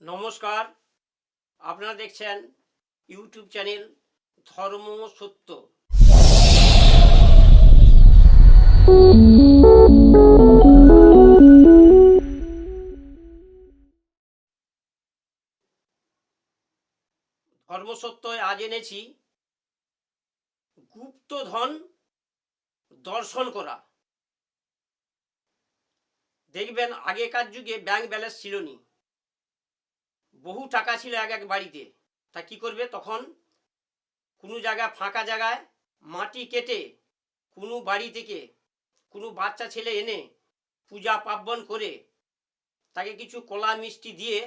নমস্কার। আপনারা দেখছেন ইউটিউব চ্যানেল ধর্ম সত্য। ধর্মসত্যয় আজ এনেছি গুপ্তধন দর্শন করা। দেখবেন আগেকার যুগে ব্যাংক ব্যালেন্স ছিল নি। বহু টাকা ছিল এক এক বাড়িতে। তা কি করবে তখন? কোনো জায়গায়, ফাঁকা জায়গায় মাটি কেটে কোনো বাড়ি থেকে কোনো বাচ্চা ছেলে এনে পূজা পার্বণ করে তাকে কিছু কলা, মিষ্টি দিয়ে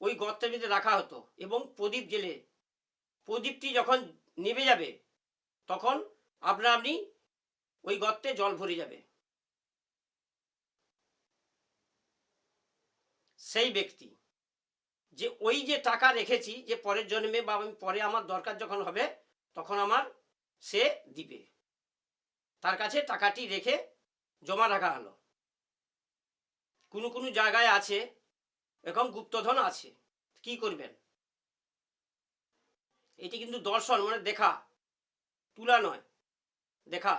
ওই গর্তের ভিতরে রাখা হতো এবং প্রদীপ জেলে প্রদীপটি যখন নেবে যাবে, তখন আপনা আপনি ওই গর্তে জল ভরে যাবে। সেই ব্যক্তি যে ওই যে টাকা রেখেছি যে পরের জন্মে বা আমি পরে আমার দরকার যখন হবে, তখন আমার সে দিবে। তার কাছে টাকাটি রেখে জমা রাখা হলো। কোনো কোনো জায়গায় আছে, এরকম গুপ্তধন আছে, কি করবেন? এটি কিন্তু দর্শন মানে দেখা, তুলা নয়, দেখা।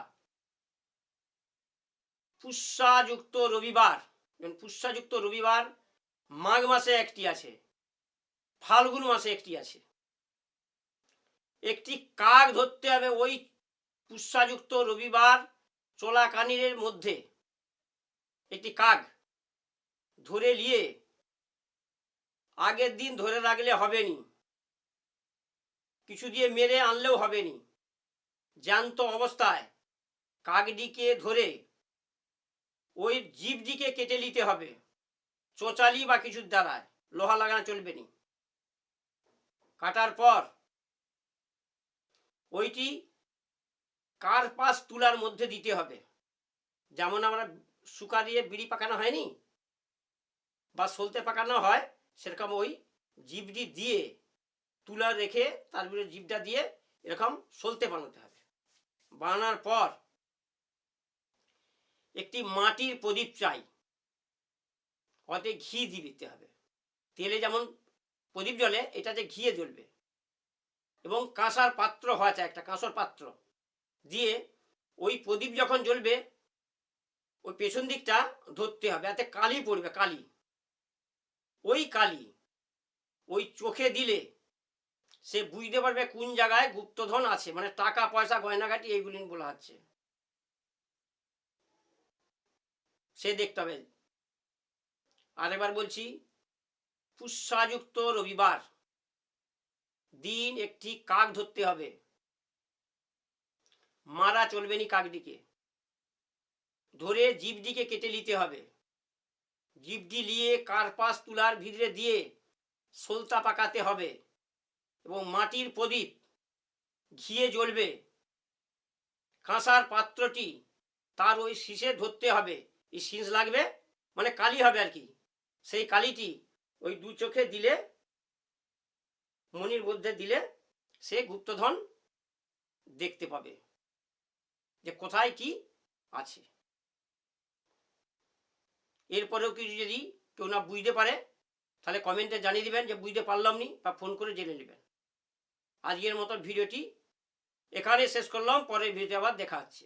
পুষ্যাযুক্ত রবিবার পুষ্যাযুক্ত রবিবার, মাঘ মাসে একটি আছে। ফাল্গুন মাসে একটি আছে। একটি কাক ধরতে হবে ওই পুষ্যাযুক্ত রবিবার চোলাকানিরের মধ্যে। একটি কাক ধরে নিয়ে আগের দিন ধরে রাখলে হবে নি। কিছু দিয়ে মেরে আনলেও হবে নি। জ্যান্ত অবস্থায় কাকডিকে ধরে ওই জীবটিকে কেটে নিতে হবে। চোচালি বা কিছুর দ্বারায়। লোহা লাগানো চলবে নি। কাটার পর ওইটি কার পাশ তুলার মধ্যে দিতে হবে? যেমন আমরা শুকা দিয়ে বিড়ি পাকানো হয়নি বা সলতে পাকানো হয়, সেরকম ওই জিবটি দিয়ে তুলা রেখে তার ভিতরে জিবটা দিয়ে এরকম সলতে বানাতে হবে। বানানোর পর একটি মাটির প্রদীপ চাই ওতে ঘি দিতে হবে। তেলে যেমন প্রদীপ জ্বলে এটাতে ঘিয়ে জ্বলবে। এবং কাঁসার পাত্র হওয়া চাই একটা, কাঁসর পাত্র। দিয়ে ওই প্রদীপ যখন জ্বলবে, ওই পেছন দিকটা ধরতে হবে। এতে কালি পড়বে, কালি। ওই কালি, ওই চোখে দিলে সে বুঝতে পারবে কোন জায়গায় গুপ্তধন আছে। মানে টাকা, পয়সা গয়নাঘাটি এইগুলি বলা হচ্ছে। সে দেখতে হবে। আর এবার বলছি পুষ্যাযুক্ত রবিবার। দিন একটি কাক ধরতে হবে। মারা চলবে নি কাকটিকে ধরে জীবটিকে কেটে নিতে হবে। জীবটি নিয়ে কার্পাস তুলার ভিতরে দিয়ে সলতা পাকাতে হবে এবং মাটির প্রদীপ ঘিয়ে জ্বলবে। কাঁসার পাত্রটি তার ওই শীষে ধরতে হবে। এই শীষ লাগবে? মানে কালি হবে আর কি। সেই কালিটি ওই দু চোখে দিলে, মনির মধ্যে দিলে, সে গুপ্তধন দেখতে পাবে যে কোথায় কি আছে। এরপরেও কিছু যদি কেউ না বুঝতে পারে, তাহলে কমেন্টে জানিয়ে দিবেন যে বুঝতে পারলাম নি বা ফোন করে জেনে নেবেন। আজকের মতো ভিডিওটি এখানে শেষ করলাম, পরের ভিডিওতে আবার দেখা হচ্ছে।